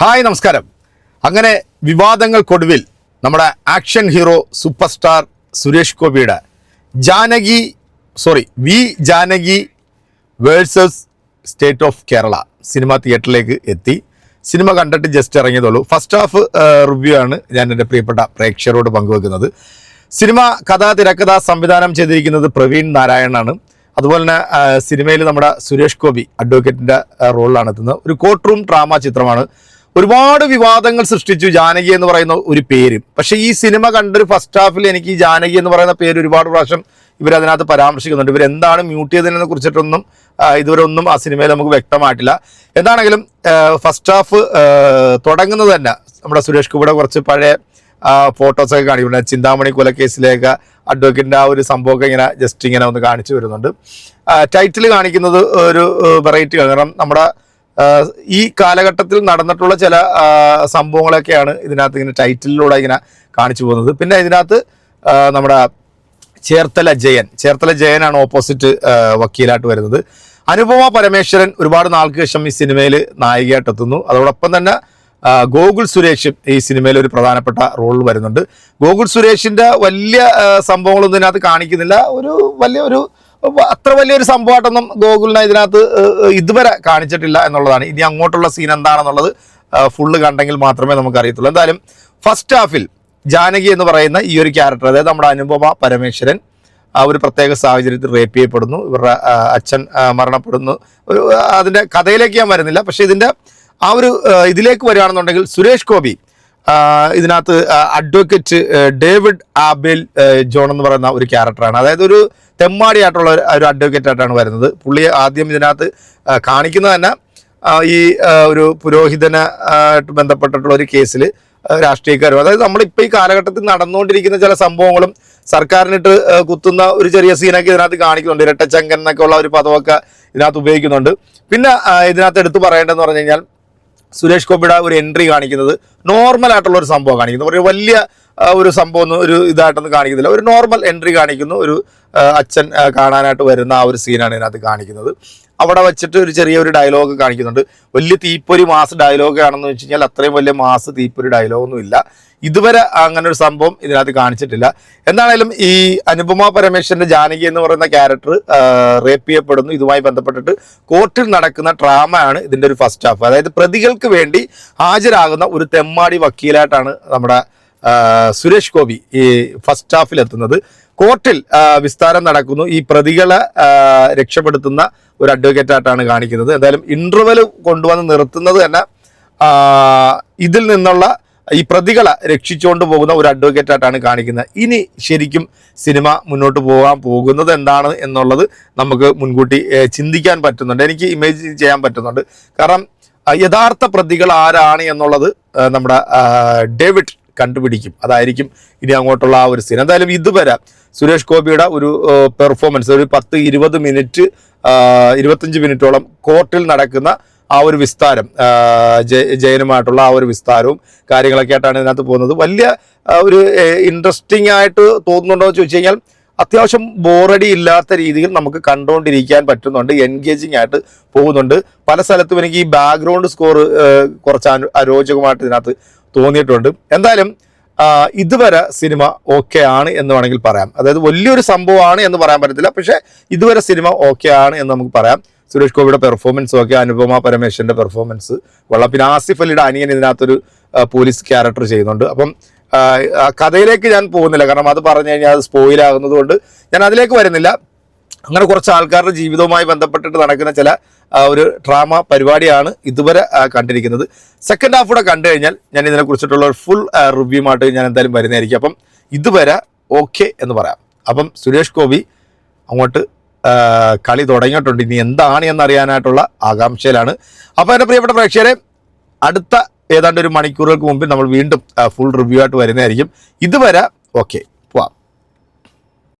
Hi നമസ്കാരം. അങ്ങനെ വിവാദങ്ങൾക്കൊടുവിൽ നമ്മുടെ action hero super star Suresh ഗോപിയുടെ Janaki sorry V Janaki versus state of Kerala cinema തിയേറ്ററിലേക്ക് എത്തി. സിനിമ കണ്ടിട്ട് ജസ്റ്റ് ഇറങ്ങിയതുള്ളൂ ഫസ്റ്റ് ഹാഫ് റിവ്യൂ ആണ് ഞാൻ എന്റെ പ്രിയപ്പെട്ട പ്രേക്ഷകരോട് പങ്കുവെക്കുന്നത്. സിനിമ കഥ തിരക്കഥ സംവിധാനം ചെയ്തിരിക്കുന്നത് പ്രവീൺ നാരായണാണ് അതുപോലെ തന്നെ സിനിമയിൽ നമ്മുടെ സുരേഷ് ഗോപി അഡ്വക്കേറ്റിന്റെ റോളിലാണ് എത്തുന്നത്. ഒരു കോർട്ട് റൂം ഡ്രാമ ചിത്രമാണ്. ഒരുപാട് വിവാദങ്ങൾ സൃഷ്ടിച്ചു. ജാനകി എന്ന് പറയുന്ന ഒരു പേര്. പക്ഷേ ഈ സിനിമ കണ്ടൊരു ഫസ്റ്റ് ഹാഫിൽ എനിക്ക് ഈ ജാനകി എന്ന് പറയുന്ന പേര് ഒരുപാട് പ്രാവശ്യം ഇവരതിനകത്ത് പരാമർശിക്കുന്നുണ്ട്. ഇവരെന്താണ് മ്യൂട്ട് ചെയ്തതിനെ കുറിച്ചിട്ടൊന്നും ഇതുവരെ ഒന്നും ആ സിനിമയിൽ നമുക്ക് വ്യക്തമായിട്ടില്ല. എന്താണെങ്കിലും ഫസ്റ്റ് ഹാഫ് തുടങ്ങുന്നത് തന്നെ നമ്മുടെ സുരേഷ് കുബിയുടെ കുറച്ച് പഴയ ഫോട്ടോസൊക്കെ കാണിക്കുന്നുണ്ട്. ചിന്താമണി കൊലക്കേസിലേക്ക് അഡ്വക്കേറ്റിന്റെ ആ ഒരു സംഭവമൊക്കെ ഇങ്ങനെ ജസ്റ്റ് ഇങ്ങനെ ഒന്ന് കാണിച്ചു വരുന്നുണ്ട്. ടൈറ്റിൽ കാണിക്കുന്നത് ഒരു വെറൈറ്റി കാരണം നമ്മുടെ ഈ കാലഘട്ടത്തിൽ നടന്നിട്ടുള്ള ചില സംഭവങ്ങളൊക്കെയാണ് ഇതിനകത്ത് ഇങ്ങനെ ടൈറ്റിലൂടെ ഇങ്ങനെ കാണിച്ചു പോകുന്നത്. പിന്നെ ഇതിനകത്ത് നമ്മുടെ ചേർത്തല ജയൻ ചേർത്തല ജയനാണ് ഓപ്പോസിറ്റ് വക്കീലായിട്ട് വരുന്നത്. അനുപമ പരമേശ്വരൻ ഒരുപാട് നാൾക്ക് ശേഷം ഈ സിനിമയിൽ നായികയായിട്ട് എത്തുന്നു. അതോടൊപ്പം തന്നെ ഗോകുൽ സുരേഷും ഈ സിനിമയിൽ ഒരു പ്രധാനപ്പെട്ട റോളിൽ വരുന്നുണ്ട്. ഗോകുൽ സുരേഷിന്റെ വലിയ സംഭവങ്ങളൊന്നും ഇതിനകത്ത് കാണിക്കുന്നില്ല. ഒരു വലിയ ഒരു അത്ര വലിയൊരു സംഭവമായിട്ടൊന്നും ഗോകുലിനെ ഇതിനകത്ത് ഇതുവരെ കാണിച്ചിട്ടില്ല എന്നുള്ളതാണ്. ഇനി അങ്ങോട്ടുള്ള സീൻ എന്താണെന്നുള്ളത് ഫുള്ള് കണ്ടെങ്കിൽ മാത്രമേ നമുക്ക് അറിയത്തുള്ളൂ എന്തായാലും ഫസ്റ്റ് ഹാഫിൽ ജാനകി എന്ന് പറയുന്ന ഈ ഒരു ക്യാരക്ടർ അതായത് നമ്മുടെ അനുപമ പരമേശ്വരൻ ആ ഒരു പ്രത്യേക സാഹചര്യത്തിൽ റേപ്പ് ചെയ്യപ്പെടുന്നു. ഇവരുടെ അച്ഛൻ മരണപ്പെടുന്നു. ഒരു അതിന്റെ കഥയിലേക്ക് ഞാൻ വരുന്നില്ല. പക്ഷേ ഇതിന്റെ ആ ഒരു ഇതിലേക്ക് വരികയാണെന്നുണ്ടെങ്കിൽ സുരേഷ് ഗോപി ഇതിനകത്ത് അഡ്വക്കേറ്റ് ഡേവിഡ് ആബേൽ ജോൺ എന്ന് പറയുന്ന ഒരു ക്യാരക്ടറാണ്. അതായത് ഒരു തെമ്മാടിയായിട്ടുള്ള ഒരു- അഡ്വക്കേറ്റ് ആയിട്ടാണ് വരുന്നത്. പുള്ളിയെ ആദ്യം ഇതിനകത്ത് കാണിക്കുന്നത് തന്നെ ഈ ഒരു പുരോഹിതന ആയിട്ട് ബന്ധപ്പെട്ടിട്ടുള്ള ഒരു കേസിൽ രാഷ്ട്രീയക്കാരും. അതായത് നമ്മളിപ്പോൾ ഈ കാലഘട്ടത്തിൽ നടന്നുകൊണ്ടിരിക്കുന്ന ചില സംഭവങ്ങളും സർക്കാരിനിട്ട് കുത്തുന്ന ഒരു ചെറിയ സീനൊക്കെ ഇതിനകത്ത് കാണിക്കുന്നുണ്ട്. ഇരട്ടച്ചങ്കൻ എന്നൊക്കെ ഉള്ള ഒരു പദമൊക്കെ ഇതിനകത്ത് ഉപയോഗിക്കുന്നുണ്ട്. പിന്നെ ഇതിനകത്ത് എടുത്തു പറയേണ്ടതെന്ന് പറഞ്ഞു കഴിഞ്ഞാൽ സുരേഷ് ഗോപിയുടെ ഒരു എൻട്രി കാണിക്കുന്നത് നോർമൽ ആയിട്ടുള്ള ഒരു സംഭവം കാണിക്കുന്നത് ഒരു വലിയ ഒരു സംഭവം ഒരു ഇതായിട്ടൊന്നും കാണിക്കുന്നില്ല. ഒരു നോർമൽ എൻട്രി കാണിക്കുന്നു. ഒരു അച്ഛൻ കാണാനായിട്ട് വരുന്ന ആ ഒരു സീനാണ് ഇതിനകത്ത് കാണിക്കുന്നത്. അവിടെ വെച്ചിട്ട് ഒരു ചെറിയൊരു ഡയലോഗ് കാണിക്കുന്നുണ്ട്. വലിയ തീപ്പൊരി മാസ് ഡയലോഗ് ആണെന്ന് വെച്ച് കഴിഞ്ഞാൽ അത്രയും വലിയ മാസ് തീപ്പൊരി ഡയലോഗൊന്നും ഇല്ല. ഇതുവരെ അങ്ങനെ ഒരു സംഭവം ഇതിനകത്ത് കാണിച്ചിട്ടില്ല. എന്താണേലും ഈ അനുപമ പരമേശ്വരന്റെ ജാനകി എന്ന് പറയുന്ന ക്യാരക്ടർ റേപ്പ് ചെയ്യപ്പെടുന്നു. ഇതുമായി ബന്ധപ്പെട്ടിട്ട് കോർട്ടിൽ നടക്കുന്ന ഡ്രാമയാണ് ഇതിന്റെ ഒരു ഫസ്റ്റ് ഹാഫ് അതായത് പ്രതികൾക്ക് വേണ്ടി ഹാജരാകുന്ന ഒരു തെമ്മാടി വക്കീലായിട്ടാണ് നമ്മുടെ സുരേഷ് ഗോപി ഈ ഫസ്റ്റ് ഹാഫിൽ എത്തുന്നത്. കോർട്ടിൽ വിസ്താരം നടക്കുന്നു. ഈ പ്രതികളെ രക്ഷപ്പെടുത്തുന്ന ഒരു അഡ്വക്കേറ്റ് ആയിട്ടാണ് കാണിക്കുന്നത്. എന്തായാലും ഇന്റർവൽ കൊണ്ടുവന്ന് നിർത്തുന്നത് തന്നെ ഇതിൽ നിന്നുള്ള ഈ പ്രതികളെ രക്ഷിച്ചുകൊണ്ട് പോകുന്ന ഒരു അഡ്വക്കേറ്റ് ആയിട്ടാണ് കാണിക്കുന്നത്. ഇനി ശരിക്കും സിനിമ മുന്നോട്ട് പോകാൻ പോകുന്നത് എന്താണ് എന്നുള്ളത് നമുക്ക് മുൻകൂട്ടി ചിന്തിക്കാൻ പറ്റുന്നുണ്ട്. എനിക്ക് ഇമേജ് ചെയ്യാൻ പറ്റുന്നുണ്ട്. കാരണം യഥാർത്ഥ പ്രതികൾ ആരാണ് എന്നുള്ളത് നമ്മുടെ ഡേവിഡ് കണ്ടുപിടിക്കും. അതായിരിക്കും ഇനി അങ്ങോട്ടുള്ള ആ ഒരു സീൻ എന്തായാലും ഇതുവരെ സുരേഷ് ഗോപിയുടെ ഒരു പെർഫോമൻസ് ഒരു പത്ത് ഇരുപത് മിനിറ്റ് ഇരുപത്തഞ്ച് മിനിറ്റോളം കോർട്ടിൽ നടക്കുന്ന ആ ഒരു വിസ്താരം ജയനുമായിട്ടുള്ള ആ ഒരു വിസ്താരവും കാര്യങ്ങളൊക്കെ ആയിട്ടാണ് ഇതിനകത്ത് പോകുന്നത്. വലിയ ഒരു ഇൻട്രസ്റ്റിംഗ് ആയിട്ട് തോന്നുന്നുണ്ടോ എന്ന് ചോദിച്ചു കഴിഞ്ഞാൽ അത്യാവശ്യം ബോറടി ഇല്ലാത്ത രീതിയിൽ നമുക്ക് കണ്ടുകൊണ്ടിരിക്കാൻ പറ്റുന്നുണ്ട്. എൻഗേജിങ് ആയിട്ട് പോകുന്നുണ്ട്. പല സ്ഥലത്തും എനിക്ക് ഈ ബാക്ക്ഗ്രൗണ്ട് സ്കോർ കുറച്ച് അരോചകമായിട്ട് ഇതിനകത്ത് തോന്നിയിട്ടുണ്ട്. എന്തായാലും ഇതുവരെ സിനിമ ഓക്കെ ആണ് എന്ന് വേണമെങ്കിൽ പറയാം. അതായത് വലിയൊരു സംഭവമാണ് എന്ന് പറയാൻ പറ്റത്തില്ല. പക്ഷേ ഇതുവരെ സിനിമ ഓക്കെ ആണ് എന്ന് നമുക്ക് പറയാം. സുരേഷ് ഗോപിയുടെ പെർഫോമൻസ് ഒക്കെ അനുപമ പരമേശ്വരന്റെ പെർഫോമൻസ് കൊള്ളാം പിന്നെ ആസിഫ് അലിയുടെ അനിയൻ ഇതിനകത്തൊരു പോലീസ് ക്യാരക്ടർ ചെയ്യുന്നുണ്ട്. അപ്പം കഥയിലേക്ക് ഞാൻ പോകുന്നില്ല. കാരണം അത് പറഞ്ഞു കഴിഞ്ഞാൽ അത് സ്പോയിൽ ആകുന്നതുകൊണ്ട് ഞാൻ അതിലേക്ക് വരുന്നില്ല. അങ്ങനെ കുറച്ച് ആൾക്കാരുടെ ജീവിതവുമായി ബന്ധപ്പെട്ടിട്ട് നടക്കുന്ന ചില ഒരു ഡ്രാമ പരിപാടിയാണ് ഇതുവരെ കണ്ടിരിക്കുന്നത്. സെക്കൻഡ് ഹാഫ് കൂടെ കണ്ടു കഴിഞ്ഞാൽ ഞാൻ ഇതിനെ കുറിച്ചിട്ടുള്ള ഒരു ഫുൾ റിവ്യൂമായിട്ട് ഞാൻ എന്തായാലും വരുന്നതായിരിക്കും. അപ്പം ഇതുവരെ ഓക്കെ എന്ന് പറയാം. അപ്പം സുരേഷ് ഗോപി അങ്ങോട്ട് കളി തുടങ്ങിയിട്ടുണ്ട്. ഇനി എന്താണ് എന്നറിയാനായിട്ടുള്ള ആകാംക്ഷയിലാണ്. അപ്പോൾ എന്റെ പ്രിയപ്പെട്ട പ്രേക്ഷകരെ അടുത്ത ഏതാണ്ട് ഒരു മണിക്കൂറുകൾക്ക് മുമ്പിൽ നമ്മൾ വീണ്ടും ഫുൾ റിവ്യൂ ആയിട്ട് വരുന്നതായിരിക്കും. ഇതുവരെ ഓക്കെ